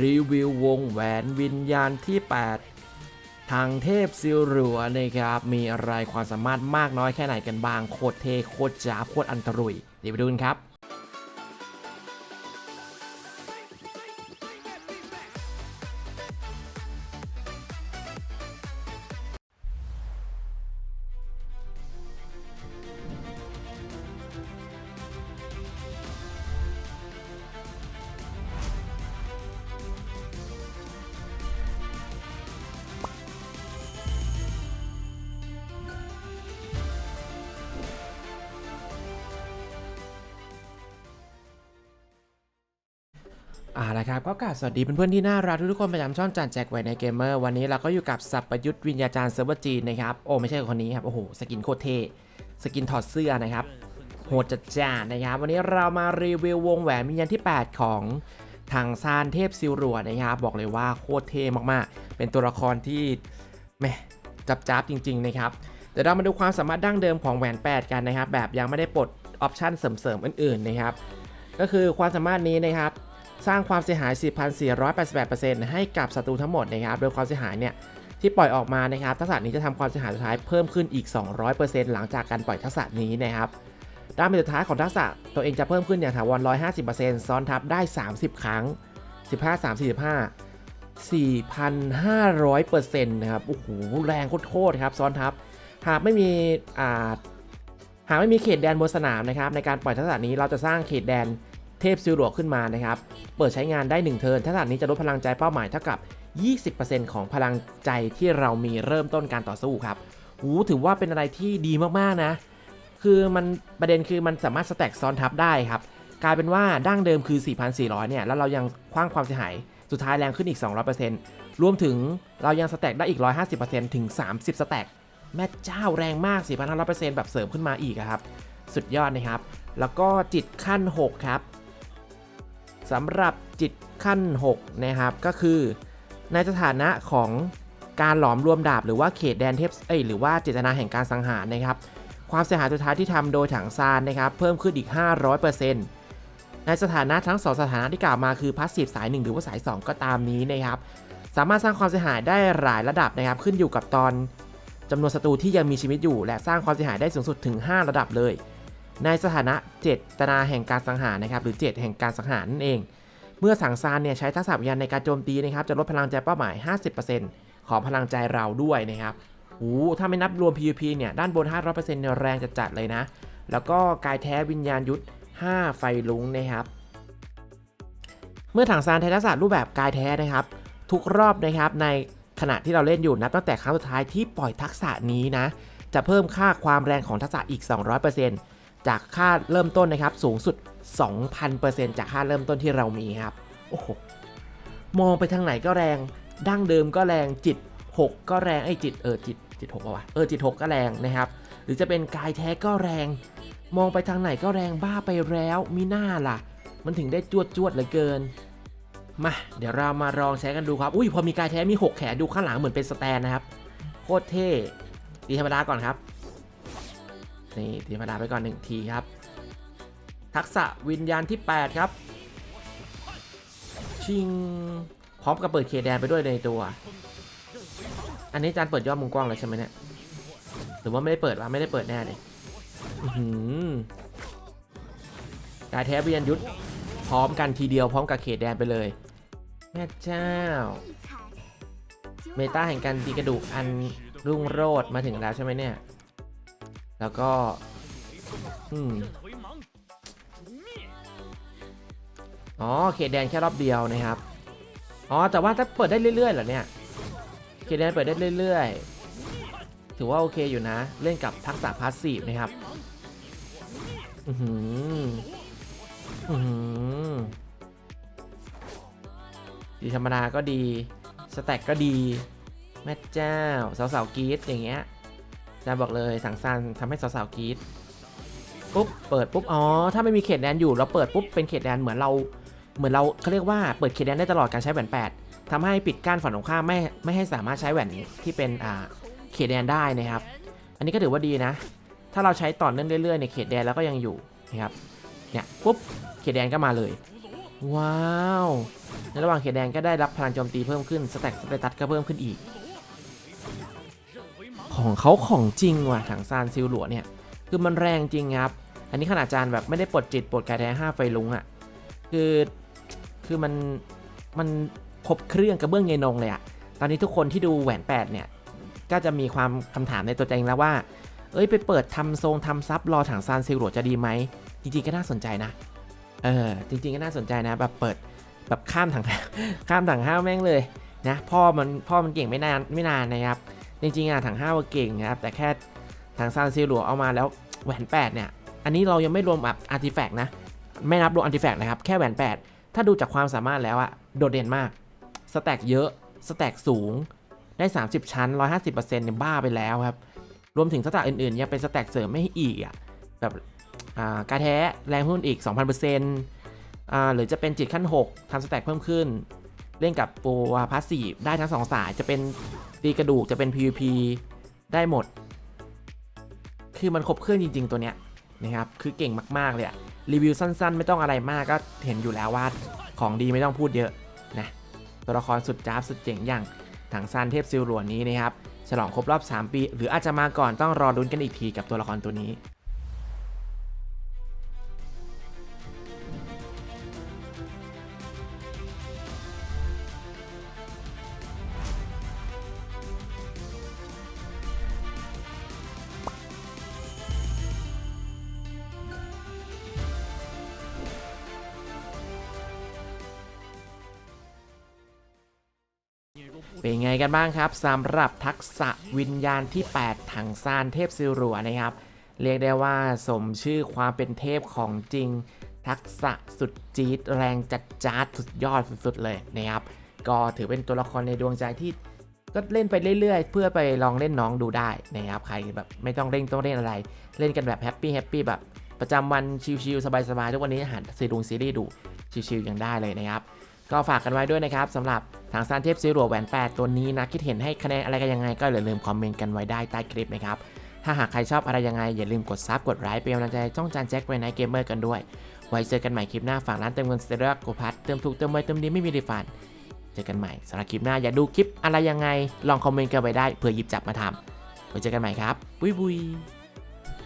รีวิววงแหวนวิญญาณที่ 8 ทางเทพซิลรัวนะครับ มีอะไรความสามารถมากน้อยแค่ไหนกันบ้าง โคตรเทโคตรจ้าโคตรอันตรุยเดี๋ยวไปดูกันครับ อ่าละครับก็กราบสวัสดีเพื่อนๆที่น่ารักทุกคนประจำช่องจานแจ็คไว้ในเกมเมอร์วันนี้เราก็อยู่กับสัพยุทธ์วิญญาจารย์เซิร์ฟเวอร์จีนนะครับโอ้ไม่ใช่คนนี้ครับโอ้โหสกินโคตรเท่สกินถอดเสื้อนะครับโหดจัดจ้านนะครับวันนี้เรามารีวิววงแหวนวิญญาณที่ 8 ของทางซานเทพซิลรัวนะครับบอกเลยว่าโคตรเท่มากๆ เป็นตัวละครที่แหมจับจ้าบจริงๆนะครับเดี๋ยวเรามาดูความสามารถดั้งเดิมของแหวน 8 กันนะครับแบบยังไม่ได้ปลดออปชั่นเสริมๆอื่นๆนะครับก็คือความสามารถนี้นะครับ สร้างความเสียหาย 4,488%ให้กับศัตรูทั้งหมดนะครับ โดยความเสียหายเนี่ยที่ปล่อยออกมานะครับ ทักษะนี้จะทำความเสียหายสุดท้ายเพิ่มขึ้นอีก 200%หลังจากการปล่อยทักษะนี้นะครับ ด้านเป็นสุดท้ายของทักษะตัวเองจะเพิ่มขึ้นอย่างถาวร 150%ซ้อนทับได้ 30 ครั้ง 15 3 45 4,500%นะครับ โอ้โห แรงโคตรครับ ซ้อนทับ หากไม่มีอ่าหากไม่มีเขตแดนบนสนามนะครับ ในการปล่อยทักษะนี้เราจะสร้างเขตแดน เทพซิลหลวขึ้นมานะครับ เปิดใช้งานได้ 1 เทิร์นทักษะนี้จะลดพลังใจเป้าหมายเท่ากับ 20%ของพลังใจที่เรามีเริ่มต้นการต่อสู้ครับหูถือว่าเป็นอะไรที่ดีมากๆนะ คือมันประเด็นคือมันสามารถสแต็กซ้อนทับได้ครับ กลายเป็นว่าดั้งเดิมคือ 4,400 เนี่ย แล้วเรายังคว้างความเสียหาย สุดท้ายแรงขึ้นอีก 200%รวมถึงเรายังสแต็กได้อีก 150%ถึง 30 สแต็กแม่เจ้าแรงมาก 4,500%แบบเสริมขึ้นมาอีกอะครับ สุดยอดนะครับ แล้วก็จิตขั้น 6 ครับ สำหรับจิตขั้น 6 นะครับ ก็คือ ในสถานะของการหลอมรวมดาบ หรือว่าเขตแดนเทพเอ้ยหรือว่าเจตนาแห่งการสังหารนะครับ ความเสียหายสุดท้ายที่ทำโดยถังซานนะครับ เพิ่มขึ้นอีก 500%ในสถานะทั้ง 2 สถานะที่กล่าวมาคือพาสซีฟสาย 1 หรือว่าสาย 2 ก็ตามนี้นะครับ สามารถสร้างความเสียหายได้หลายระดับนะครับ ขึ้นอยู่กับตอนจำนวนศัตรูที่ยังมีชีวิตอยู่ และสร้างความเสียหายได้สูงสุดถึง 5 ระดับเลย ในสถานะเจตนาแห่งการสังหารนะครับหรือเจตแห่งการสังหารนั่นเอง เมื่อสังซานเนี่ยใช้ทักษะวิญญาณในการโจมตีนะครับจะลดพลังใจเป้าหมาย 50%ของพลังใจเราด้วยนะครับโอ้ถ้าไม่นับรวม PVP เนี่ยด้านบน 500%เนี่ยแรงจะจัดเลยนะ แล้วก็กายแท้วิญญาณยุทธ 5 ไฟลุงนะครับ เมื่อถังซานใช้ทักษะรูปแบบกายแท้นะครับ ทุกรอบนะครับในขณะที่เราเล่นอยู่นับตั้งแต่ครั้งสุดท้ายที่ปล่อยทักษะนี้นะ จะเพิ่มค่าความแรงของทักษะอีก 200% จากค่าเริ่มต้นนะครับสูงสุด 2,000%จากค่าเริ่มต้นที่เรามีครับ โอ้โห มองไปทางไหนก็แรง ดั้งเดิมก็แรงจิต 6 ก็แรงไอ้จิตเออจิตจิต6ป่าวะเออจิต 6 ก็แรงนะครับ หรือจะเป็นกายแท้ก็แรง มองไปทางไหนก็แรงบ้าไปแล้วมีหน้าล่ะ มันถึงได้จวดจวดๆเหลือเกินมาเดี๋ยวเรามาลองใช้กันดูครับอุ้ยพอมีกายแท้มี 6 แขนดูข้างหลังเหมือนเป็นสแตนนะครับโคตรเท่ตีธรรมดาก่อนครับ นี่ตีธรรมดาไปก่อนหนึ่งทีครับ ทักษะวิญญาณที่ 8 ครับ ชิงพร้อมกับเปิดเคแดนไปด้วยในตัว อันนี้จานเปิดยอดมุมกว้างเลยใช่ไหมเนี่ยหรือว่าไม่ได้เปิดวะไม่ได้เปิดแน่เลยอื้อหือกาแท้วิญญาณยุทธพร้อมกันทีเดียวพร้อมกับเขตแดนไปเลย แม่เจ้า เมตาแห่งการตีกระดูกอันรุ่งโรจน์มาถึงแล้วใช่ไหมเนี่ย แล้วก็ อืมอ๋อเขตแดนแค่รอบเดียวนะครับ อ๋อ แต่ว่าถ้าเปิดได้เรื่อยๆเหรอเนี่ย เขตแดนเปิดได้เรื่อยๆ ถือว่าโอเคอยู่นะ เล่นกับทักษะพาสซีฟนะครับ อือหือ อือหือ ดีธรรมดาก็ดี สแต็กก็ดี แม่เจ้าสาวๆกีดอย่างเงี้ย จารย์บอกเลยสังสรรค์ทำให้สาวๆกรีดปุ๊บเปิดปุ๊บอ๋อถ้าไม่มีเขตแดนอยู่เราเปิดปุ๊บเป็นเขตแดนเหมือนเรา เหมือนเราเขาเรียกว่าเปิดเขตแดนได้ตลอดการใช้แหวน8ทำให้ปิดกั้นฝั่งตรงข้ามไม่ไม่ให้สามารถใช้แหวนที่เป็นอ่าเขตแดนได้นะครับ อันนี้ก็ถือว่าดีนะ ถ้าเราใช้ต่อเนื่องเรื่อยๆในเขตแดนแล้วก็ยังอยู่นะครับเนี่ยปุ๊บเขตแดนก็มาเลย ว้าวในระหว่างเขตแดนก็ได้รับพลังโจมตีเพิ่มขึ้นสแต็กสเตตัสก็เพิ่มขึ้นอีก ของเขาของจริงว่ะถังซานซิลหลัวเนี่ย คือมันแรงจริงครับ อันนี้ขนาดจานแบบไม่ได้ปลดจิตปลดกายแท้5ไฟลุงอะ่ะ คือคือมันมันครบเครื่องกระเบื้องเยนงเลยอะ่ะ ตอนนี้ทุกคนที่ดูแหวนแปดเนี่ย ก็จะมีความคำถามในตัวเองแล้วว่า เอ้ยไปเปิดทำทรงทำซับรอถังซานซิลหลัวจะดีไหม จริงๆก็น่าสนใจนะ เออจริง ๆก็น่าสนใจนะแบบเปิดแบบข้ามถังข้ามถังห้าแม่งเลยนะพ่อมันพ่อมันเก่งไม่นานไม่นานนะครับ จริงๆอะถังห้าวเก่งนะครับ แต่แค่ถังซานซิลหลัวเอามาแล้วแหวนแปดเนี่ย อันนี้เรายังไม่รวมแบบอาร์ติแฟกต์นะ ไม่นับรวมอาร์ติแฟกต์นะครับ แค่แหวนแปดถ้าดูจากความสามารถแล้วอะโดดเด่นมาก สแต็กเยอะ สแต็กสูง ได้ 30 ชั้น 150%เนี่ยบ้าไปแล้วครับ รวมถึงสแต็กอื่นๆยังเป็นสแต็กเสริมไม่อีกอะแบบอาการแท้แรงเพิ่มอีก 2,000%อ่าหรือจะเป็นจิตขั้น 6ทำสแต็กเพิ่มขึ้น เล่นกับโปรพาสซีฟได้ทั้ง2สายจะเป็นตีกระดูกจะเป็น PVP ได้หมด คือมันครบเครื่องจริง ๆ ตัวเนี้ยนะครับคือเก่งมากๆเลยอะรีวิวสั้นๆ ไม่ต้องอะไรมากก็เห็นอยู่แล้วว่าของดีไม่ต้องพูดเยอะนะตัวละครสุดจ้าบสุดเจ๋งอย่างถังซานเทพซิลหลวนนี้นะครับฉลองครบรอบ 3 ปี หรืออาจจะมาก่อนต้องรอลุ้นกันอีกทีกับตัวละครตัวนี้ เป็นไงกันบ้างครับสำหรับทักษะวิญญาณที่ 8 ถังซานเทพซิรัวนะครับ เรียกได้ว่าสมชื่อความเป็นเทพของจริง ทักษะสุดจี๊ดแรงจัดจ้าดสุดยอดสุดๆเลยนะครับ ก็ถือเป็นตัวละครในดวงใจที่ก็เล่นไปเรื่อยๆ เพื่อไปลองเล่นน้องดูได้นะครับใครแบบไม่ต้องเร่งต้องเล่นอะไร เล่นกันแบบแฮปปี้แฮปปี้แบบประจำวันชิลๆสบายๆทุกวันนี้หาซีดูซีรีส์ดูชิลๆยังได้เลยนะครับ ก็ฝากกันไว้ด้วยนะครับสำหรับทางซานเทพซีรัวแหวน8ตัวนี้นะ คิดเห็นให้คะแนนอะไรกันยังไงก็อย่าลืมคอมเมนต์กันไว้ได้ใต้คลิปนะครับ ถ้าหากใครชอบอะไรยังไง อย่าลืมกดซับกดไลค์เป็นกำลังใจช่องจานแจ็คไว้ในเกมเมอร์กันด้วย ไว้เจอกันใหม่คลิปหน้าฝากร้านเติมเงินสเตอร์โกพัทเติมถูกเติมไวเติมดีไม่มีรีฟันเจอกันใหม่สำหรับคลิปหน้าอย่าดูคลิปอะไรยังไง ลองคอมเมนต์กันไว้ได้เผื่อหยิบจับมาทำไว้เจอกันใหม่ครับบุยบุย